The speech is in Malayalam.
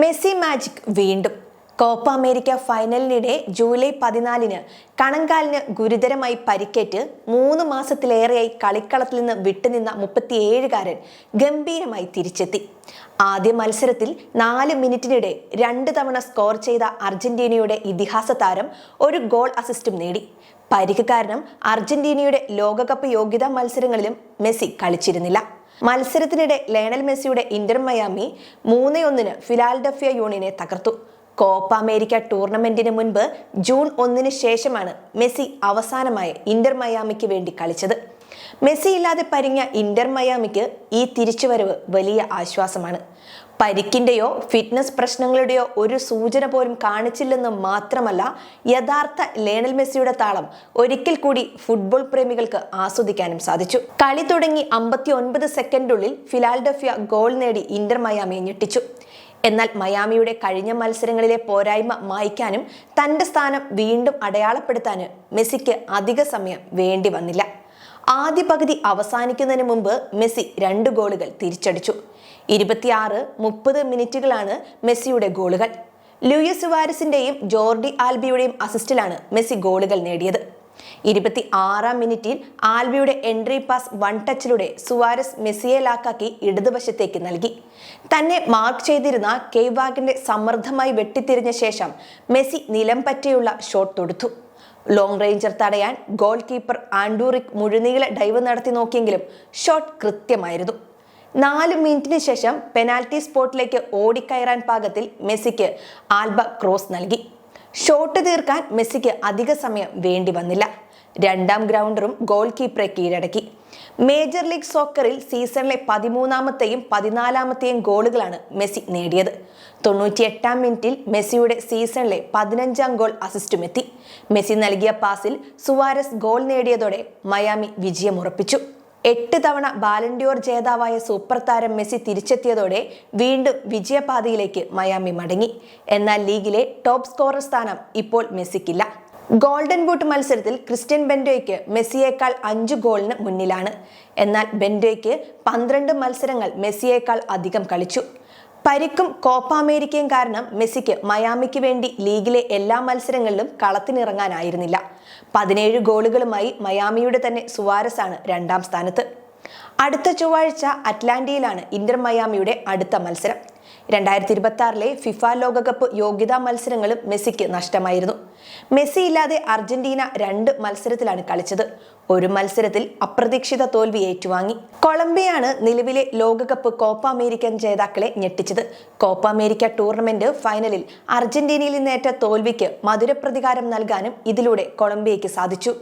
മെസ്സി മാജിക് വീണ്ടും. കോപ്പ അമേരിക്ക ഫൈനലിനിടെ ജൂലൈ പതിനാലിന് കണങ്കാലിന് ഗുരുതരമായി പരിക്കേറ്റ് മൂന്ന് മാസത്തിലേറെയായി കളിക്കളത്തിൽ നിന്ന് വിട്ടുനിന്ന മുപ്പത്തിയേഴുകാരൻ ഗംഭീരമായി തിരിച്ചെത്തി. ആദ്യ മത്സരത്തിൽ നാല് മിനിറ്റിനിടെ രണ്ട് തവണ സ്കോർ ചെയ്ത അർജന്റീനയുടെ ഇതിഹാസ താരം ഒരു ഗോൾ അസിസ്റ്റും നേടി. പരിക്ക് കാരണം അർജന്റീനയുടെ ലോകകപ്പ് യോഗ്യതാ മത്സരങ്ങളിലും മെസ്സി കളിച്ചിരുന്നില്ല. മത്സരത്തിനിടെ ലയണൽ മെസ്സിയുടെ ഇന്റർ മയാമി മൂന്ന് ഒന്നിന് ഫിലാൽഡഫിയ യൂണിയനെ തകർത്തു. കോപ്പ അമേരിക്ക ടൂർണമെന്റിന് മുൻപ് ജൂൺ ഒന്നിന് ശേഷമാണ് മെസ്സി അവസാനമായി ഇന്റർ മയാമിക്ക് വേണ്ടി കളിച്ചത്. മെസ്സി ഇല്ലാതെ പരിഞ്ഞ ഇന്റർ മയാമിക്ക് ഈ തിരിച്ചുവരവ് വലിയ ആശ്വാസമാണ്. പരിക്കിന്റെയോ ഫിറ്റ്നസ് പ്രശ്നങ്ങളുടെയോ ഒരു സൂചന പോലും കാണിച്ചില്ലെന്ന് മാത്രമല്ല യഥാർത്ഥ ലേണൽ മെസ്സിയുടെ താളം ഒരിക്കൽ കൂടി ഫുട്ബോൾ പ്രേമികൾക്ക് ആസ്വദിക്കാനും സാധിച്ചു. കളി തുടങ്ങി അമ്പത്തി ഒൻപത് സെക്കൻഡുള്ളിൽ ഫിലാൽഡഫിയ ഗോൾ നേടി ഇന്റർ മയാമിയെ ഞെട്ടിച്ചു. എന്നാൽ മയാമിയുടെ കഴിഞ്ഞ മത്സരങ്ങളിലെ പോരായ്മ മായ്ക്കാനും തന്റെ സ്ഥാനം വീണ്ടും അടയാളപ്പെടുത്താനും മെസ്സിക്ക് അധിക സമയം വേണ്ടി വന്നില്ല. ആദ്യ പകുതി അവസാനിക്കുന്നതിന് മുമ്പ് മെസ്സി രണ്ട് ഗോളുകൾ തിരിച്ചടിച്ചു. ഇരുപത്തിയാറ് മുപ്പത് മിനിറ്റുകളാണ് മെസ്സിയുടെ ഗോളുകൾ. ലൂയിസ് സുവാരസിന്റെയും ജോർഡി ആൽബിയുടെയും അസിസ്റ്റിലാണ് മെസ്സി ഗോളുകൾ നേടിയത്. ഇരുപത്തി ആറാം മിനിറ്റിൽ ആൽബിയുടെ എൻട്രി പാസ് വൺ ടച്ചിലൂടെ സുവാരസ് മെസ്സിയെ ലാക്കാക്കി ഇടതുവശത്തേക്ക് നൽകി. തന്നെ മാർക്ക് ചെയ്തിരുന്ന കെയ്വാഗിന്റെ സമ്മർദ്ദമായി വെട്ടിത്തിരിഞ്ഞ ശേഷം മെസ്സി നിലം പറ്റിയുള്ള ഷോട്ട് തൊടുത്തു. ലോങ് റേഞ്ചർ തടയാൻ ഗോൾ കീപ്പർ ആൻഡൂറിക് മുഴുനീള ഡൈവ് നടത്തി നോക്കിയെങ്കിലും ഷോട്ട് കൃത്യമായിരുന്നു. നാല് മിനിറ്റിന് ശേഷം പെനാൽറ്റി സ്പോട്ടിലേക്ക് ഓടിക്കയറാൻ പാകത്തിൽ മെസ്സിക്ക് ആൽബ ക്രോസ് നൽകി. ഷോട്ട് തീർക്കാൻ മെസ്സിക്ക് അധിക സമയം വേണ്ടി വന്നില്ല. രണ്ടാം ഗ്രൗണ്ടറും ഗോൾ കീപ്പറെ കീഴടക്കി. മേജർ ലീഗ് സോക്കറിൽ സീസണിലെ പതിമൂന്നാമത്തെയും പതിനാലാമത്തെയും ഗോളുകളാണ് മെസ്സി നേടിയത്. തൊണ്ണൂറ്റിയെട്ടാം മിനിറ്റിൽ മെസ്സിയുടെ സീസണിലെ പതിനഞ്ചാം ഗോൾ അസിസ്റ്റുമെത്തി മെസ്സി നൽകിയ പാസിൽ സുവാരസ് ഗോൾ നേടിയതോടെ മയാമി വിജയമുറപ്പിച്ചു എട്ട് തവണ ബാലൻഡിയോർ ജേതാവായ സൂപ്പർ താരം മെസ്സി തിരിച്ചെത്തിയതോടെ വീണ്ടും വിജയപാതയിലേക്ക് മയാമി മടങ്ങി. എന്നാൽ ലീഗിലെ ടോപ്പ് സ്കോറർ സ്ഥാനം ഇപ്പോൾ മെസ്സിക്കില്ല. ഗോൾഡൻ ബൂട്ട് മത്സരത്തിൽ ക്രിസ്ത്യൻ ബെൻഡോയ്ക്ക് മെസ്സിയേക്കാൾ അഞ്ച് ഗോളിന് മുന്നിലാണ്. എന്നാൽ ബെൻഡോയ്ക്ക് പന്ത്രണ്ട് മത്സരങ്ങൾ മെസ്സിയേക്കാൾ അധികം കളിച്ചു. പരിക്കും കോപ്പ അമേരിക്കയും കാരണം മെസ്സിക്ക് മയാമിക്ക് വേണ്ടി ലീഗിലെ എല്ലാ മത്സരങ്ങളിലും കളത്തിനിറങ്ങാനായിരുന്നില്ല. പതിനേഴ് ഗോളുകളുമായി മയാമിയുടെ തന്നെ സുവാരസാണ് രണ്ടാം സ്ഥാനത്ത്. അടുത്ത ചൊവ്വാഴ്ച അറ്റ്ലാന്റയിലാണ് ഇന്റർ മയാമിയുടെ അടുത്ത മത്സരം. രണ്ടായിരത്തി ഇരുപത്തി ആറിലെ ഫിഫ ലോകകപ്പ് യോഗ്യതാ മത്സരങ്ങളും മെസ്സിക്ക് നഷ്ടമായിരുന്നു. മെസ്സി ഇല്ലാതെ അർജന്റീന രണ്ട് മത്സരത്തിലാണ് കളിച്ചത്. ഒരു മത്സരത്തിൽ അപ്രതീക്ഷിത തോൽവി ഏറ്റുവാങ്ങി. കൊളംബിയയാണ് നിലവിലെ ലോകകപ്പ് കോപ്പ അമേരിക്കൻ ജേതാക്കളെ ഞെട്ടിച്ചത്. കോപ്പ അമേരിക്ക ടൂർണമെന്റ് ഫൈനലിൽ അർജന്റീനയിൽ നിന്നേറ്റ തോൽവിക്ക് മധുരപ്രതികാരം നൽകാനും ഇതിലൂടെ കൊളംബിയയ്ക്ക് സാധിച്ചു.